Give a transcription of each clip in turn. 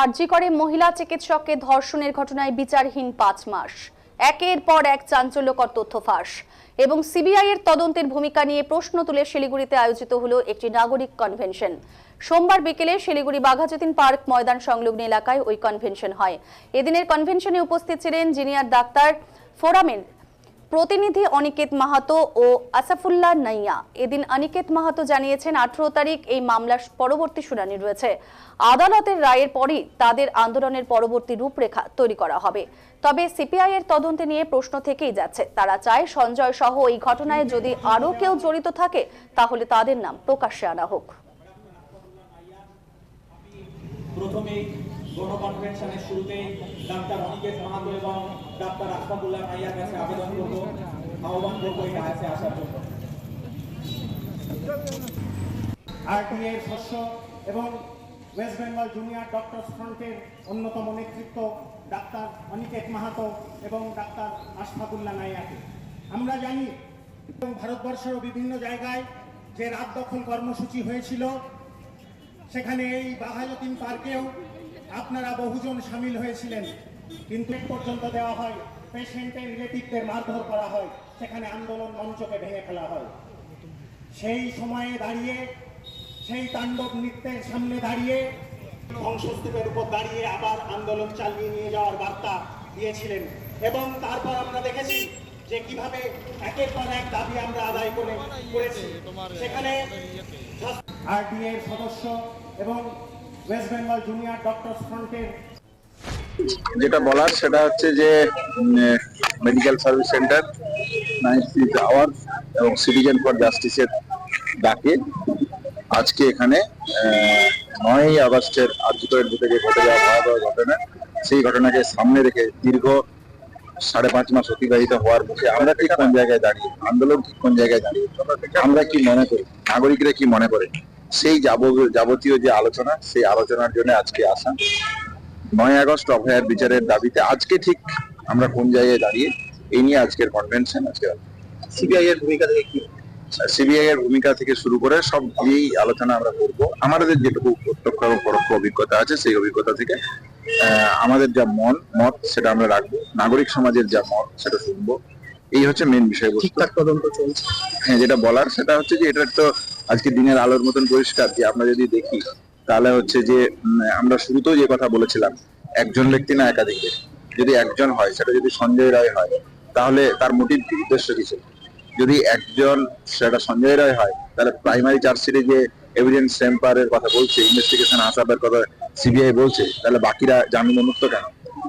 আরজি করে মহিলা চিকিৎসককে ধর্ষণের ঘটনায় বিচারহীন পাঁচ মাস। একের পর এক চাঞ্চল্যকর তথ্য ফাঁস। এবং সিবিআই এর তদন্তের ভূমিকা নিয়ে প্রশ্ন তুলে শিলিগুড়িতে আয়োজিত হলো একটি নাগরিক কনভেনশন সোমবার বিকেলে শিলিগুড়ি বাঘাযতীন পার্ক ময়দান সংলগ্ন এলাকায় ওই কনভেনশন হয়। এদিনের কনভেনশনে উপস্থিত ছিলেন জিনিয়ার ডাক্তার ফোরামের প্রতিনিধি অনিকেত মাহাতো ও আসাফুল্লাহ নাইয়া। এদিন অনিকেত মাহাতো জানিয়েছেন, আঠারো তারিখ এই মামলার পরবর্তী শুনানি রয়েছে। আদালতের রায়ের পরই তাদের আন্দোলনের পরবর্তী রূপরেখা তৈরি করা হবে। তবে সিপিআই এর তদন্তে নিয়ে প্রশ্ন থেকেই যাচ্ছে। তারা চায় সঞ্জয় সহ এই ঘটনায় যদি আরও কেউ জড়িত থাকে, তাহলে তাদের নাম প্রকাশ্যে আনা হোক। প্রথমেই গণকনভেনশনের শুরুতেই ডাক্তার অনিকেত মাহাতো এবং ডাক্তার আশফাকুল্লাহ নাইয়ার কাছে আবেদন করব, আহ্বান করব এই ডায়াসে আসার জন্য। আরটিএর সদস্য এবং ওয়েস্ট বেঙ্গল জুনিয়র ডক্টরস ফ্রন্টের অন্যতম নেতৃত্ব ডাক্তার অনিকেত মাহাতো এবং ডাক্তার আশফাকুল্লাহ নাইয়াকে আমরা জানি এবং ভারতবর্ষের বিভিন্ন জায়গায় যে রাত দখল কর্মসূচি হয়েছিল, সেখানে এই বাহায়তিন পার্কেও আপনারা বহুজন সামিল হয়েছিলেন কিন্তু পর্যন্ত দেওয়া হয় পেশেন্টের রিলেটিভদের মারধর করা হয় সেখানে আন্দোলন মঞ্চকে ভেঙে ফেলা হয়। সেই সময়ে দাঁড়িয়ে সেই তাণ্ডব নৃত্যের সামনে দাঁড়িয়ে ধ্বংসস্তূপের উপর দাঁড়িয়ে আবার আন্দোলন চালিয়ে নিয়ে যাওয়ার বার্তা দিয়েছিলেন। এবং তারপর আমরা দেখেছি যে কীভাবে একের পর এক দাবি আমরা আদায় করে করেছি। সেখানে আরডিএর সদস্য এবং যেটা বলার সেটা হচ্ছে যে মেডিকেল সার্ভিস সেন্টার আওয়ার্স এবং সিটিজেন ফর জাস্টিসের ডাকে। আজকে এখানে নয়ই আগস্টের আর্যিকরের বুকে যে ঘটে যাওয়া ভয়াবহ ঘটনা, সেই ঘটনাকে সামনে রেখে দীর্ঘ সাড়ে পাঁচ মাস অতিবাহিত হওয়ার মুখে আমরা ঠিক কোন জায়গায় দাঁড়িয়ে, আন্দোলন ঠিক কোন জায়গায় দাঁড়িয়ে, আমরা কি মনে করি, নাগরিকরা কি মনে করে? সেই যাবতীয় যাবতীয় যে আলোচনা সেই আলোচনার জন্য আজকে আসা। নয় আগস্ট অভয়ার বিচারের দাবিতে আজকে ঠিক আমরা কোন জায়গায় দাঁড়িয়ে এই নিয়ে আজকের কনভেনশন আজকে। সিবিআই এর ভূমিকা থেকে কি? সিবিআই এর ভূমিকা থেকে শুরু করে সব দিয়েই আলোচনা আমরা করব। আমাদের যেটুকু প্রত্যক্ষ এবং পরোক্ষ অভিজ্ঞতা আছে সেই অভিজ্ঞতা থেকে আমাদের যা মন মত সেটা আমরা রাখব। নাগরিক সমাজের যা মত সেটা শুনব। এই হচ্ছে মেন বিষয়বস্তু। ঠিকঠাক তদন্ত চলছে। হ্যাঁ যেটা বলার সেটা হচ্ছে যে এটা তো আজকে দিনের আলোর মতন পরিষ্কার যে আমরা যদি দেখি, তাহলে হচ্ছে যে আমরা শুরুতেও যে কথা বলেছিলাম, একজন ব্যক্তি না একাধিক যদি একজন হয়, সেটা যদি সঞ্জয় রায় হয়, তাহলে তার মোটিভ কি, উদ্দেশ্য কি ছিল? যদি একজন সেটা সঞ্জয় রায় হয়, তাহলে প্রাইমারি চার্জশিটে যে এভিডেন্স টেম্পারের কথা বলছে ইনভেস্টিগেশন আসাবের কথা সিবিআই বলছে, তাহলে বাকিরা জামিন মুক্ত কেন?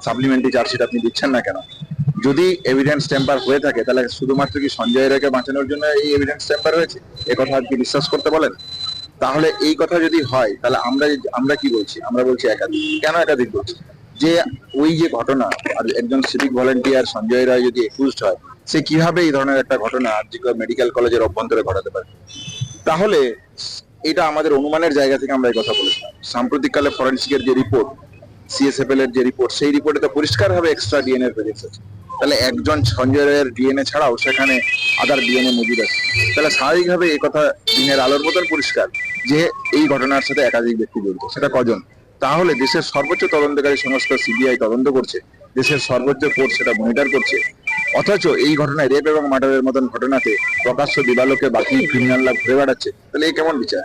সাপ্লিমেন্টারি চার্জশিট আপনি দিচ্ছেন না কেন? যদি এভিডেন্স টেম্পার হয়ে থাকে, তাহলে শুধুমাত্র কি সঞ্জয় রায়কে বাঁচানোর জন্য এই এভিডেন্স টেম্পার হয়েছে? এ কথা কি বিশ্বাস করতে বলেন? তাহলে এই কথা যদি হয়, তাহলে আমরা আমরা কি বলছি? আমরা বলছি একাধিক। কেন একাধিক বলছি? যে ওই যে ঘটনা একজন সিভিক ভলেন্টিয়ার সঞ্জয় রায় যদি একুজড হয়, সে কীভাবে এই ধরনের একটা ঘটনা আরজিকর মেডিকেল কলেজের অভ্যন্তরে ঘটাতে পারে? তাহলে এটা আমাদের অনুমানের জায়গা থেকে আমরা এই কথা বলেছিলাম। সাম্প্রতিককালে ফরেন্সিকের যে রিপোর্ট সিএসএফএল এর যে রিপোর্ট সেই রিপোর্টে তো পরিষ্কার ভাবে এক্সট্রা ডিএনএ আছে। তাহলে একজন সঞ্জয় রায়ের ডিএনএ ছাড়াও সেখানে আদার ডিএনএ মজুদ আছে। তাহলে স্বাভাবিকভাবে এই কথা দিনের আলোর মতন পরিষ্কার যে এই ঘটনার সাথে একাধিক ব্যক্তি জড়িত। সেটা কজন? তাহলে দেশের সর্বোচ্চ তদন্তকারী সংস্থা সিবিআই তদন্ত করছে, দেশের সর্বোচ্চ কোর্ট সেটা মনিটর করছে। অথচ এই ঘটনায় রেপ এবং মার্ডারের মতন ঘটনাতে প্রকাশ্য দিবালোকে বাকি ক্রিমিনালরা ঘুরে বেড়াচ্ছে। তাহলে এই কেমন বিচার?